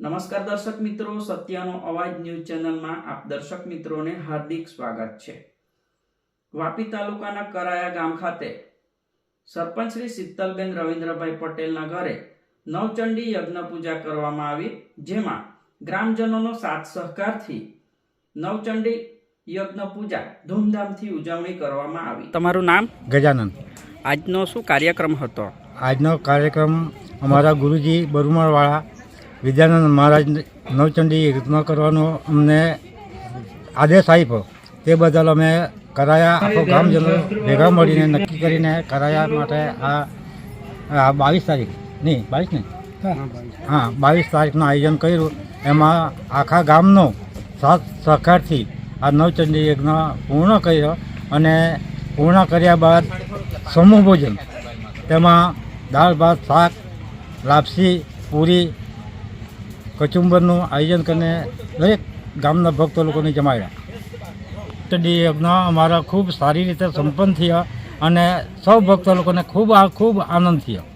નમસ્કાર દર્શક મિત્રો સત્યનો અવાજ ન્યૂઝ ચેનલમાં આપ દર્શક મિત્રોને હાર્દિક સ્વાગત છે. વાપી તાલુકાના કરાયા ગામ ખાતે સરપંચ શ્રી શીતલબેન રવિન્દ્રભાઈ પટેલના ઘરે નવચંડી યજ્ઞ પૂજા કરવામાં આવી જેમાં ગ્રામજનોનો સાથ સહકારથી નવચંડી યજ્ઞ પૂજા ધૂમધામથી ઉજવણી કરવામાં આવી. તમારું નામ? ગજાનંદ. આજનો શું કાર્યક્રમ હતો? આજનો કાર્યક્રમ અમારા ગુરુજી બરુમાળવાળા વિદ્યાનંદ મહારાજ નવચંડી યજ્ઞ કરવાનો અમને આદેશ આપ્યો. તે બદલ અમે કરાયા, આખો ગામજનો ભેગા મળીને નક્કી કરીને કરાયા માટે આ બાવીસ તારીખ નહીં, બાવીસ નહીં? હા, બાવીસ તારીખનું આયોજન કર્યું. એમાં આખા ગામનો સાથ સહકારથી આ નવચંડી યજ્ઞ પૂર્ણ કર્યો અને પૂર્ણ કર્યા બાદ સમૂહ ભોજન, તેમાં દાળ, ભાત, શાક, લાપસી, પૂરી કચુંબરનું આયોજન કરીને દરેક ગામના ભક્તો લોકોને જમાડ્યા ચંડી યજ્ઞ અમારા ખૂબ સારી રીતે સંપન્ન થયા અને સૌ ભક્તો લોકોને ખૂબ ખૂબ આનંદ થયો.